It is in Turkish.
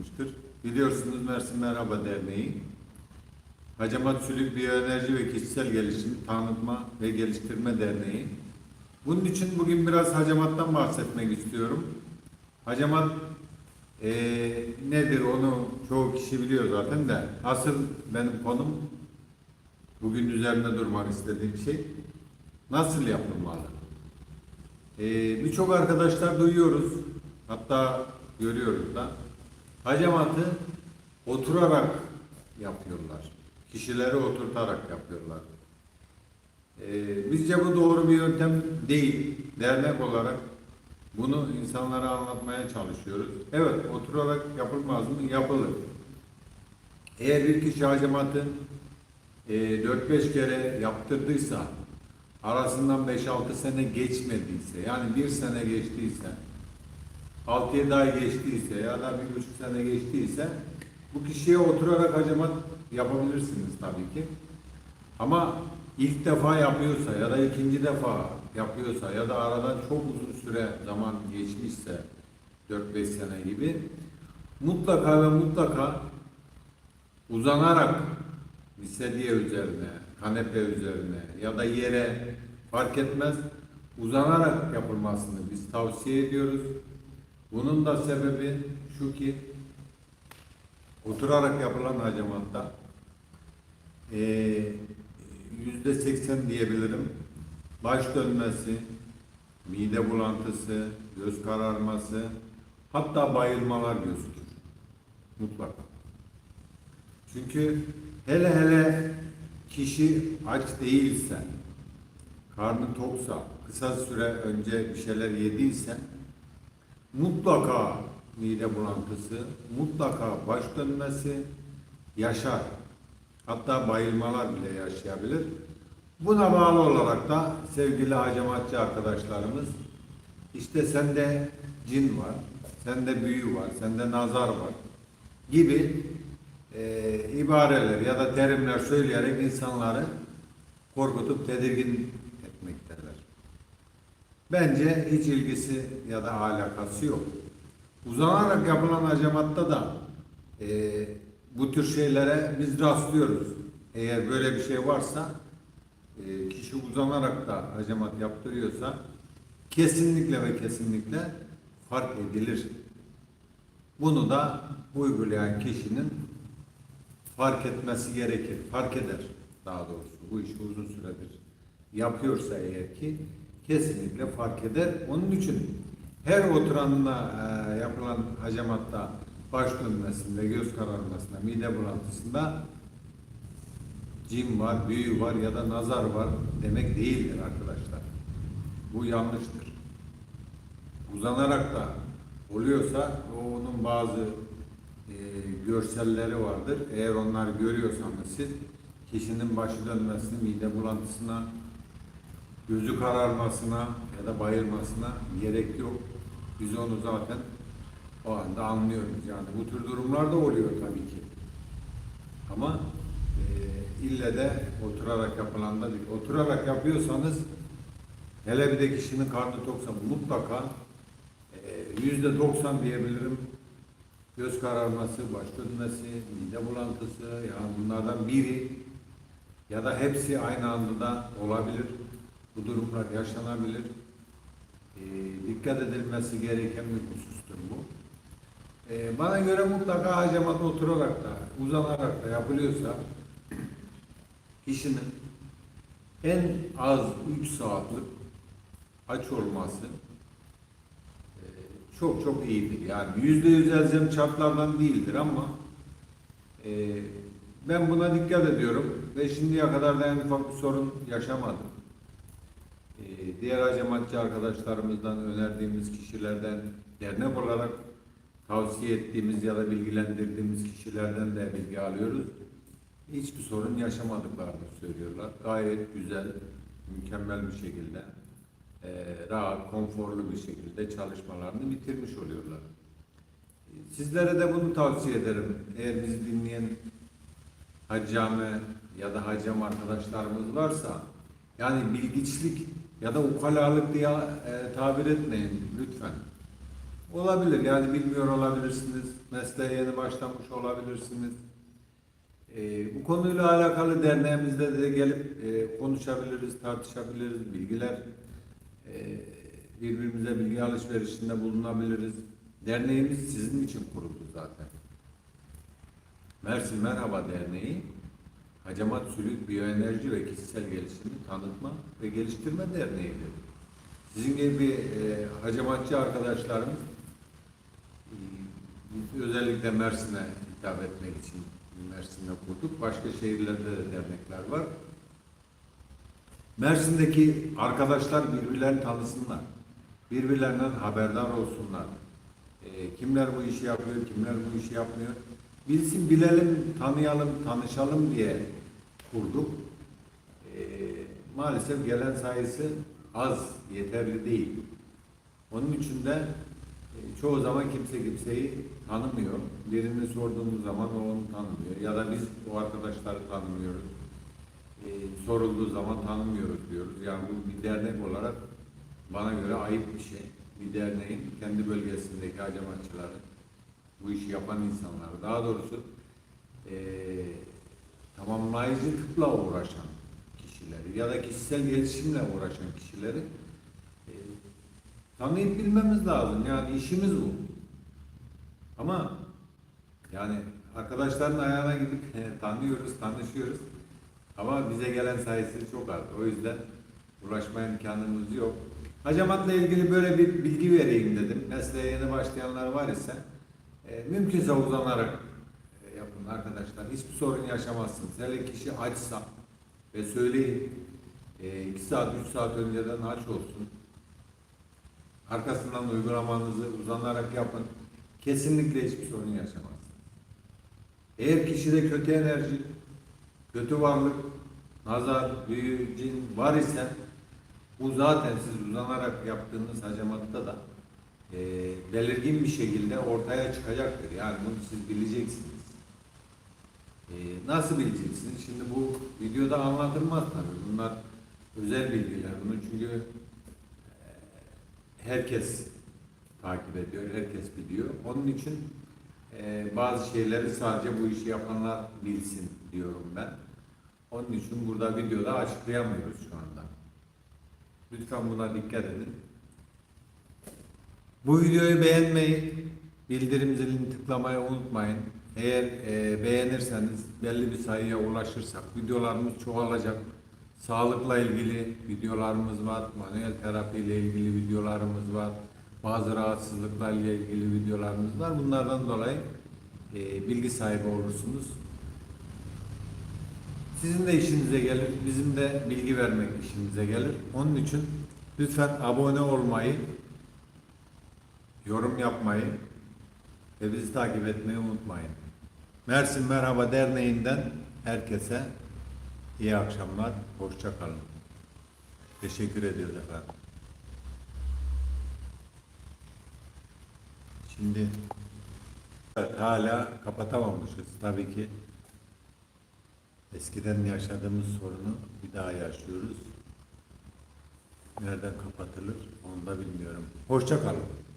yapılmıştır. Biliyorsunuz Mersin Merhaba Derneği, Hacamat Sülük Biyoenerji ve Kişisel Gelişim Tanıtma ve Geliştirme Derneği. Bunun için bugün biraz hacamattan bahsetmek istiyorum. Hacamat eee, nedir onu çoğu kişi biliyor zaten de asıl benim konum bugün üzerinde durmak istediğim şey nasıl yapılmalı? Ee, Birçok arkadaşlar duyuyoruz, hatta görüyoruz da. Hacamatı oturarak yapıyorlar. Kişileri oturtarak yapıyorlar. Ee, bizce bu doğru bir yöntem değil. Dernek olarak bunu insanlara anlatmaya çalışıyoruz. Evet, oturarak yapılmaz mı? Yapılır. Eğer bir kişi hacamatı e, 4-5 kere yaptırdıysa, arasından 5-6 sene geçmediyse, yani bir sene geçtiyse, 6-7 ay geçtiyse ya da bir buçuk sene geçtiyse, bu kişiye oturarak hacamat yapabilirsiniz tabii ki. Ama ilk defa yapıyorsa ya da ikinci defa yapıyorsa ya da aradan çok uzun süre zaman geçmişse 4-5 sene gibi mutlaka ve mutlaka uzanarak sedye üzerine, kanepe üzerine ya da yere fark etmez uzanarak yapılmasını biz tavsiye ediyoruz. Bunun da sebebi şu ki oturarak yapılan hacamatta eee, yüzde seksen diyebilirim baş dönmesi, mide bulantısı, göz kararması hatta bayılmalar gözükür. Mutlaka. Çünkü hele hele kişi aç değilse, karnı toksa, kısa süre önce bir şeyler yediyse mutlaka mide bulantısı, mutlaka baş dönmesi yaşar. Hatta bayılmalar bile yaşayabilir. Buna bağlı olarak da sevgili hacamatçı arkadaşlarımız işte sende cin var, sende büyü var, sende nazar var gibi e, ibareler ya da terimler söyleyerek insanları korkutup tedirgin. Bence hiç ilgisi ya da alakası yok. Uzanarak yapılan hacamatta da e, bu tür şeylere biz rastlıyoruz. Eğer böyle bir şey varsa e, kişi uzanarak da hacamat yaptırıyorsa kesinlikle ve kesinlikle fark edilir. Bunu da uygulayan kişinin fark etmesi gerekir. Fark eder daha doğrusu. Bu işi uzun süredir yapıyorsa eğer ki kesinlikle fark eder. Onun için her oturanla e, yapılan hacamatta baş dönmesinde, göz kararmasında, mide bulantısında cin var, büyü var ya da nazar var demek değildir arkadaşlar. Bu yanlıştır. Uzanarak da oluyorsa onun bazı e, görselleri vardır. Eğer onları görüyorsanız siz kişinin başı dönmesine, mide bulantısına, gözü kararmasına ya da bayılmasına gerek yok. Biz onu zaten o anda anlıyoruz. Yani bu tür durumlar da oluyor tabii ki. Ama e, ille de oturarak yapılan da değil. Oturarak yapıyorsanız hele bir de kişinin karnı toksa mutlaka e, yüzde doksan diyebilirim göz kararması, baş dönmesi, mide bulantısı yani bunlardan biri ya da hepsi aynı anda da olabilir. Bu durumlar yaşanabilir. E, dikkat edilmesi gereken bir husustur bu. E, bana göre mutlaka hacamat oturarak da, uzanarak da yapılıyorsa kişinin en az 3 saatlik aç olması e, çok çok iyidir. Yani yüzde yüz elzem şartlardan değildir ama e, ben buna dikkat ediyorum ve şimdiye kadar da en ufak bir sorun yaşamadım. E, diğer hacamatçı arkadaşlarımızdan önerdiğimiz kişilerden dernek olarak tavsiye ettiğimiz ya da bilgilendirdiğimiz kişilerden de bilgi alıyoruz. Hiçbir sorun yaşamadıklarını söylüyorlar. Gayet güzel, mükemmel bir şekilde, e, rahat, konforlu bir şekilde çalışmalarını bitirmiş oluyorlar. Sizlere de bunu tavsiye ederim. Eğer bizi dinleyen haccame ya da hacam arkadaşlarımız varsa, yani bilgiçlik ya da ukalalık diye e, tabir etmeyin lütfen. Olabilir yani bilmiyor olabilirsiniz. Mesleğe yeni başlamış olabilirsiniz. Ee, bu konuyla alakalı derneğimizde de gelip e, konuşabiliriz, tartışabiliriz, bilgiler e, birbirimize bilgi alışverişinde bulunabiliriz. Derneğimiz sizin için kuruldu zaten. Mersin Merhaba Derneği Hacamat Sülük Biyoenerji ve Kişisel Gelişimi Tanıtma ve Geliştirme Derneği'dir. Sizin gibi e, hacamatçı arkadaşlarımız e, özellikle Mersin'e hitap etmek için Mersin'de kurduk. Başka şehirlerde de dernekler var. Mersin'deki arkadaşlar birbirlerini tanısınlar. Birbirlerinden haberdar olsunlar. E, kimler bu işi yapıyor, kimler bu işi yapmıyor. Bilsin, bilelim, tanıyalım, tanışalım diye kurduk. E, maalesef gelen sayısı az, yeterli değil. Onun için de e, çoğu zaman kimse kimseyi tanımıyor. Birini sorduğumuz zaman o onu tanımıyor. Ya da biz o arkadaşları tanımıyoruz. E, sorulduğu zaman tanımıyoruz diyoruz. Yani bu bir dernek olarak bana göre ayıp bir şey. Bir derneğin kendi bölgesindeki hacamatçıları, bu işi yapan insanları, daha doğrusu e, tamamlayıcı tıpla uğraşan kişileri ya da kişisel gelişimle uğraşan kişileri e, tanıyıp bilmemiz lazım. Yani işimiz bu. Ama yani arkadaşların ayağına gidip tanıyoruz, tanışıyoruz. Ama bize gelen sayısı çok az. O yüzden ulaşma imkanımız yok. Hacamatla ilgili böyle bir bilgi vereyim dedim. Mesleğe yeni başlayanlar var ise e, mümkünse uzanarak e, yapın arkadaşlar. Hiçbir sorun yaşamazsınız. Hele kişi açsa ve söyleyin 2 saat 3 saat önceden aç olsun. Arkasından uygulamanızı uzanarak yapın. Kesinlikle hiçbir sorun yaşamazsınız. Eğer kişide kötü enerji, kötü varlık, nazar, büyü, cin var ise bu zaten siz uzanarak yaptığınız hacamatta da e, belirgin bir şekilde ortaya çıkacaktır. Yani bunu siz bileceksiniz. E, nasıl bileceksiniz? Şimdi bu videoda anlatılmaz tabii. Bunlar özel bilgiler. Bunu çünkü e, herkes takip ediyor, herkes biliyor. Onun için e, bazı şeyleri sadece bu işi yapanlar bilsin diyorum ben. Onun için burada videoda açıklayamıyoruz şu anda. Lütfen buna dikkat edin. Bu videoyu beğenmeyi, bildirim zilini tıklamayı unutmayın. Eğer e, beğenirseniz belli bir sayıya ulaşırsak videolarımız çoğalacak. Sağlıkla ilgili videolarımız var, manuel terapi ile ilgili videolarımız var, bazı rahatsızlıklarla ilgili videolarımız var. Bunlardan dolayı e, bilgi sahibi olursunuz. Sizin de işinize gelir, bizim de bilgi vermek işimize gelir. Onun için lütfen abone olmayı, yorum yapmayı ve bizi takip etmeyi unutmayın. Mersin Merhaba Derneği'nden herkese iyi akşamlar, hoşça kalın. Teşekkür ediyoruz efendim. Şimdi evet, hala kapatamamışız tabii ki. Eskiden yaşadığımız sorunu bir daha yaşıyoruz. Nereden kapatılır onu da bilmiyorum. Hoşça kalın.